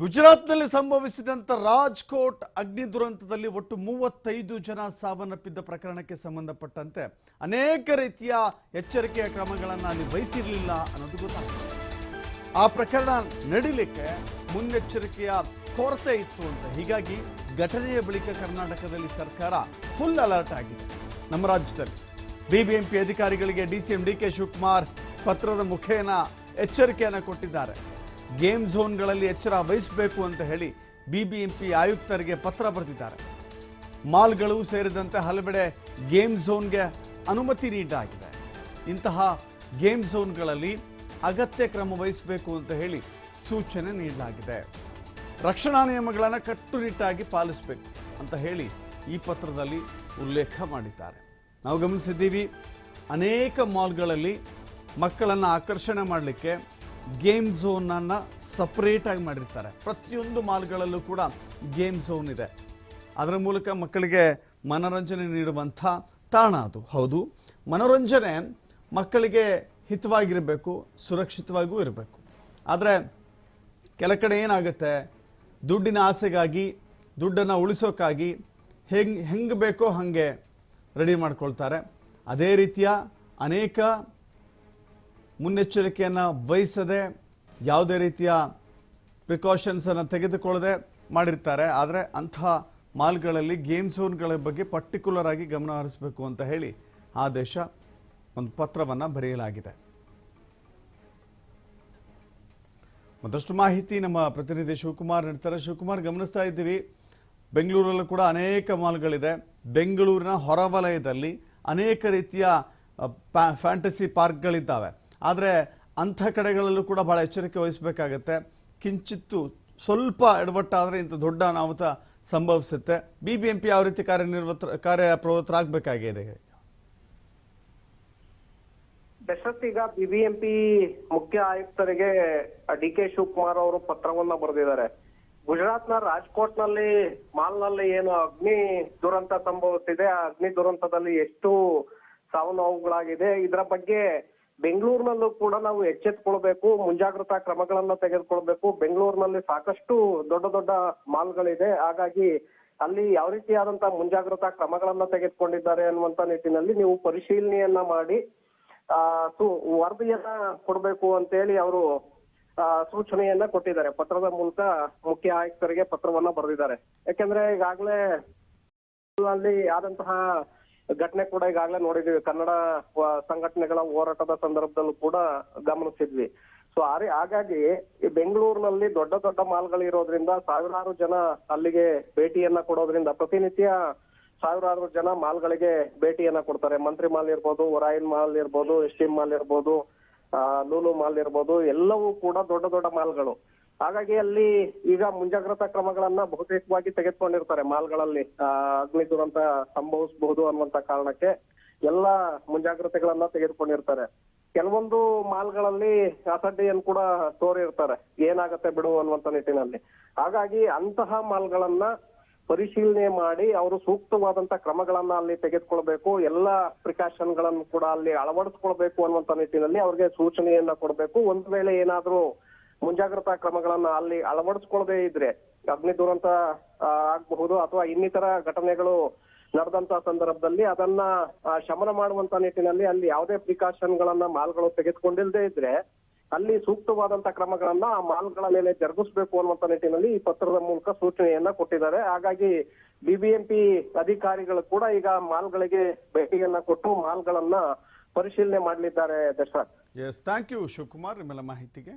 ಗುಜರಾತ್ನಲ್ಲಿ ಸಂಭವಿಸಿದಂಥ ರಾಜ್ಕೋಟ್ ಅಗ್ನಿ ದುರಂತದಲ್ಲಿ ಒಟ್ಟು ಮೂವತ್ತೈದು ಜನ ಸಾವನ್ನಪ್ಪಿದ್ದ ಪ್ರಕರಣಕ್ಕೆ ಸಂಬಂಧಪಟ್ಟಂತೆ ಅನೇಕ ರೀತಿಯ ಎಚ್ಚರಿಕೆಯ ಕ್ರಮಗಳನ್ನು ಅಲ್ಲಿ ವಹಿಸಿರಲಿಲ್ಲ ಅನ್ನೋದು ಗೊತ್ತಾಗ್ತದೆ. ಆ ಪ್ರಕರಣ ನಡೀಲಿಕ್ಕೆ ಮುನ್ನೆಚ್ಚರಿಕೆಯ ಕೊರತೆ ಇತ್ತು ಅಂತ. ಹೀಗಾಗಿ ಘಟನೆಯ ಬಳಿಕ ಕರ್ನಾಟಕದಲ್ಲಿ ಸರ್ಕಾರ ಫುಲ್ ಅಲರ್ಟ್ ಆಗಿದೆ. ನಮ್ಮ ರಾಜ್ಯದಲ್ಲಿ ಬಿಬಿಎಂಪಿ ಅಧಿಕಾರಿಗಳಿಗೆ ಡಿಸಿಎಂ ಡಿ ಕೆ ಶಿವಕುಮಾರ್ ಪತ್ರದ ಮುಖೇನ ಎಚ್ಚರಿಕೆಯನ್ನು ಕೊಟ್ಟಿದ್ದಾರೆ. ಗೇಮ್ ಝೋನ್ಗಳಲ್ಲಿ ಎಚ್ಚರ ವಹಿಸಬೇಕು ಅಂತ ಹೇಳಿ ಬಿಬಿಎಂಪಿ ಆಯುಕ್ತರಿಗೆ ಪತ್ರ ಬರೆದಿದ್ದಾರೆ. ಮಾಲ್ಗಳು ಸೇರಿದಂತೆ ಹಲವೆಡೆ ಗೇಮ್ ಝೋನ್ಗೆ ಅನುಮತಿ ನೀಡಲಾಗಿದೆ. ಇಂತಹ ಗೇಮ್ ಝೋನ್ಗಳಲ್ಲಿ ಅಗತ್ಯ ಕ್ರಮ ವಹಿಸಬೇಕು ಅಂತ ಹೇಳಿ ಸೂಚನೆ ನೀಡಲಾಗಿದೆ. ರಕ್ಷಣಾ ನಿಯಮಗಳನ್ನು ಕಟ್ಟುನಿಟ್ಟಾಗಿ ಪಾಲಿಸಬೇಕು ಅಂತ ಹೇಳಿ ಈ ಪತ್ರದಲ್ಲಿ ಉಲ್ಲೇಖ ಮಾಡಿದ್ದಾರೆ. ನಾವು ಗಮನಿಸಿದ್ದೀವಿ, ಅನೇಕ ಮಾಲ್ಗಳಲ್ಲಿ ಮಕ್ಕಳನ್ನು ಆಕರ್ಷಣೆ ಮಾಡಲಿಕ್ಕೆ ಗೇಮ್ ಝೋನನ್ನು ಸಪ್ರೇಟಾಗಿ ಮಾಡಿರ್ತಾರೆ. ಪ್ರತಿಯೊಂದು ಮಾಲ್ಗಳಲ್ಲೂ ಕೂಡ ಗೇಮ್ ಝೋನ್ ಇದೆ. ಅದರ ಮೂಲಕ ಮಕ್ಕಳಿಗೆ ಮನೋರಂಜನೆ ನೀಡುವಂಥ ತಾಣ ಅದು. ಹೌದು. ಮನೋರಂಜನೆ ಮಕ್ಕಳಿಗೆ ಹಿತವಾಗಿರಬೇಕು ಸುರಕ್ಷಿತವಾಗಿಯೂ ಇರಬೇಕು. ಆದರೆ ಕೆಲ ಕಡೆ ಏನಾಗುತ್ತೆ? ದುಡ್ಡಿನ ಆಸೆಗಾಗಿ, ದುಡ್ಡನ್ನು ಉಳಿಸೋಕ್ಕಾಗಿ ಹೆಂಗೆ ಹೆಂಗೆ ಬೇಕೋ ಹಾಗೆ ರೆಡಿ ಮಾಡ್ಕೊಳ್ತಾರೆ. ಅದೇ ರೀತಿಯ ಅನೇಕ ಮುನ್ನೆಚ್ಚರಿಕೆಯನ್ನು ವಹಿಸದೆ ಯಾವುದೇ ರೀತಿಯ ಪ್ರಿಕಾಷನ್ಸನ್ನು ತೆಗೆದುಕೊಳ್ಳದೆ ಮಾಡಿರ್ತಾರೆ. ಆದರೆ ಅಂಥ ಮಾಲ್ಗಳಲ್ಲಿ ಗೇಮ್ ಝೋನ್ಗಳ ಬಗ್ಗೆ ಪರ್ಟಿಕ್ಯುಲರ್ ಆಗಿ ಗಮನ ಹರಿಸಬೇಕು ಅಂತ ಹೇಳಿ ಆದೇಶ ಒಂದು ಪತ್ರವನ್ನು ಬರೆಯಲಾಗಿದೆ. ಮತ್ತಷ್ಟು ಮಾಹಿತಿ ನಮ್ಮ ಪ್ರತಿನಿಧಿ ಶಿವಕುಮಾರ್ ನೀಡ್ತಾರೆ. ಶಿವಕುಮಾರ್, ಗಮನಿಸ್ತಾ ಇದ್ದೀವಿ. ಬೆಂಗಳೂರಲ್ಲೂ ಕೂಡ ಅನೇಕ ಮಾಲ್ಗಳಿದೆ. ಬೆಂಗಳೂರಿನ ಹೊರವಲಯದಲ್ಲಿ ಅನೇಕ ರೀತಿಯ ಫ್ಯಾಂಟಸಿ ಪಾರ್ಕ್ಗಳಿದ್ದಾವೆ ಆದರೆ ಅಂಥ ಕಡೆಗಳಲ್ಲೂ ಕೂಡ ಭಾಳ ಎಚ್ಚರಿಕೆ ವಹಿಸಬೇಕಾಗತ್ತೆ. ಕಿಂಚಿತ್ತು ಸ್ವಲ್ಪ ಎಡವಟ್ಟಾದರೆ ಇಂಥ ದೊಡ್ಡ ಅನಾಹುತ ಸಂಭವಿಸುತ್ತೆ. ಬಿ ಬಿ ಎಂ ಪಿ ಯಾವ ರೀತಿ ಕಾರ್ಯನಿರ್ವತ ಕಾರ್ಯಪ್ರವೃತ್ತರಾಗಬೇಕಾಗಿದೆ? ದಶರಥ್ ಈಗ ಬಿಬಿಎಂಪಿ ಮುಖ್ಯ ಆಯುಕ್ತರಿಗೆ ಡಿ ಕೆ ಶಿವಕುಮಾರ್ ಅವರು ಪತ್ರವನ್ನ ಬರೆದಿದ್ದಾರೆ. ಗುಜರಾತ್ನ ರಾಜ್ಕೋಟ್ನಲ್ಲಿ ಏನು ಅಗ್ನಿ ದುರಂತ ಸಂಭವಿಸಿದೆ ಆ ಅಗ್ನಿ ದುರಂತದಲ್ಲಿ ಎಷ್ಟು ಸಾವು ನೋವುಗಳಾಗಿದೆ. ಇದರ ಬಗ್ಗೆ ಬೆಂಗಳೂರಿನಲ್ಲೂ ಕೂಡ ನಾವು ಎಚ್ಚೆತ್ಕೊಳ್ಬೇಕು ಮುಂಜಾಗ್ರತಾ ಕ್ರಮಗಳನ್ನ ತೆಗೆದುಕೊಳ್ಬೇಕು. ಬೆಂಗಳೂರಿನಲ್ಲಿ ಸಾಕಷ್ಟು ದೊಡ್ಡ ದೊಡ್ಡ ಮಾಲ್ಗಳಿದೆ. ಹಾಗಾಗಿ ಅಲ್ಲಿ ಯಾವ ರೀತಿಯಾದಂತಹ ಮುಂಜಾಗ್ರತಾ ಕ್ರಮಗಳನ್ನ ತೆಗೆದುಕೊಂಡಿದ್ದಾರೆ ಅನ್ನುವಂತ ನಿಟ್ಟಿನಲ್ಲಿ ನೀವು ಪರಿಶೀಲನೆಯನ್ನ ಮಾಡಿ ಆ ವರದಿಯನ್ನ ಕೊಡ್ಬೇಕು ಅಂತೇಳಿ ಅವರು ಆ, ಸೂಚನೆಯನ್ನ ಕೊಟ್ಟಿದ್ದಾರೆ. ಪತ್ರದ ಮೂಲಕ ಮುಖ್ಯ ಆಯುಕ್ತರಿಗೆ ಪತ್ರವನ್ನ ಬರೆದಿದ್ದಾರೆ. ಯಾಕೆಂದ್ರೆ ಈಗಾಗಲೇ ಅಲ್ಲಿ ಆದಂತಹ ಘಟನೆ ಕೂಡ ಈಗಾಗಲೇ ನೋಡಿದೀವಿ. ಕನ್ನಡ ಸಂಘಟನೆಗಳ ಹೋರಾಟದ ಸಂದರ್ಭದಲ್ಲೂ ಕೂಡ ಗಮನಿಸಿದ್ವಿ. ಸೊ ಹಾಗಾಗಿ ಈ ಬೆಂಗಳೂರಿನಲ್ಲಿ ದೊಡ್ಡ ದೊಡ್ಡ ಮಾಲ್ಗಳು ಇರೋದ್ರಿಂದ ಸಾವಿರಾರು ಜನ ಅಲ್ಲಿಗೆ ಭೇಟಿಯನ್ನ ಕೊಡೋದ್ರಿಂದ ಪ್ರತಿನಿತ್ಯ ಸಾವಿರಾರು ಜನ ಮಾಲ್ಗಳಿಗೆ ಭೇಟಿಯನ್ನ ಕೊಡ್ತಾರೆ. ಮಂತ್ರಿ ಮಾಲ್ ಇರ್ಬೋದು, ಒರಾಯಿನ್ ಮಾಲ್ ಇರ್ಬೋದು, ಎಸ್ ಟಿ ಮಾಲ್ ಇರ್ಬೋದು ಲೂಲು ಮಾಲ್ ಇರ್ಬೋದು, ಎಲ್ಲವೂ ಕೂಡ ದೊಡ್ಡ ದೊಡ್ಡ ಮಾಲ್ಗಳು. ಹಾಗಾಗಿ ಅಲ್ಲಿ ಈಗ ಮುಂಜಾಗ್ರತಾ ಕ್ರಮಗಳನ್ನ ಬಹುತೇಕವಾಗಿ ತೆಗೆದುಕೊಂಡಿರ್ತಾರೆ ಮಾಲ್ಗಳಲ್ಲಿ. ಅಗ್ನಿ ದುರಂತ ಸಂಭವಿಸಬಹುದು ಅನ್ನುವಂತ ಕಾರಣಕ್ಕೆ ಎಲ್ಲ ಮುಂಜಾಗ್ರತೆಗಳನ್ನ ತೆಗೆದುಕೊಂಡಿರ್ತಾರೆ. ಕೆಲವೊಂದು ಮಾಲ್ಗಳಲ್ಲಿ ಅಸಡ್ಡೆಯನ್ನು ಕೂಡ ತೋರಿರ್ತಾರೆ. ಏನಾಗತ್ತೆ ಬಿಡು ಅನ್ನುವಂತ ನಿಟ್ಟಿನಲ್ಲಿ. ಹಾಗಾಗಿ ಅಂತಹ ಮಾಲ್ಗಳನ್ನ ಪರಿಶೀಲನೆ ಮಾಡಿ ಅವರು ಸೂಕ್ತವಾದಂತ ಕ್ರಮಗಳನ್ನ ಅಲ್ಲಿ ತೆಗೆದುಕೊಳ್ಬೇಕು. ಎಲ್ಲ ಪ್ರಿಕಾಷನ್ಗಳನ್ನು ಕೂಡ ಅಲ್ಲಿ ಅಳವಡಿಸ್ಕೊಳ್ಬೇಕು ಅನ್ನುವಂತ ನಿಟ್ಟಿನಲ್ಲಿ ಅವ್ರಿಗೆ ಸೂಚನೆಯನ್ನ ಕೊಡಬೇಕು. ಒಂದ್ ವೇಳೆ ಏನಾದ್ರೂ ಮುಂಜಾಗ್ರತಾ ಕ್ರಮಗಳನ್ನ ಅಲ್ಲಿ ಅಳವಡಿಸ್ಕೊಳ್ಳದೆ ಇದ್ರೆ ಅಗ್ನಿ ದುರಂತ ಆಗಬಹುದು ಅಥವಾ ಇನ್ನಿತರ ಘಟನೆಗಳು ನಡೆದಂತ ಸಂದರ್ಭದಲ್ಲಿ ಅದನ್ನ ಶಮನ ಮಾಡುವಂತ ನಿಟ್ಟಿನಲ್ಲಿ ಅಲ್ಲಿ ಯಾವುದೇ ಪ್ರಿಕಾಷನ್ ಗಳನ್ನ ಮಾಲ್ಗಳು ತೆಗೆದುಕೊಂಡಿಲ್ಲದೆ ಇದ್ರೆ ಅಲ್ಲಿ ಸೂಕ್ತವಾದಂತ ಕ್ರಮಗಳನ್ನ ಆ ಮಾಲ್ಗಳ ಮೇಲೆ ಜರುಗಿಸಬೇಕು ಅನ್ನುವಂತ ನಿಟ್ಟಿನಲ್ಲಿ ಈ ಪತ್ರದ ಮೂಲಕ ಸೂಚನೆಯನ್ನ ಕೊಟ್ಟಿದ್ದಾರೆ. ಹಾಗಾಗಿ ಬಿಬಿಎಂಪಿ ಅಧಿಕಾರಿಗಳು ಕೂಡ ಈಗ ಮಾಲ್ಗಳಿಗೆ ಭೇಟಿಯನ್ನ ಕೊಟ್ಟು ಮಾಲ್ಗಳನ್ನ ಪರಿಶೀಲನೆ ಮಾಡಲಿದ್ದಾರೆ Dasharath S thank you Shivakumar, ನಿಮ್ಮೆಲ್ಲ ಮಾಹಿತಿಗೆ.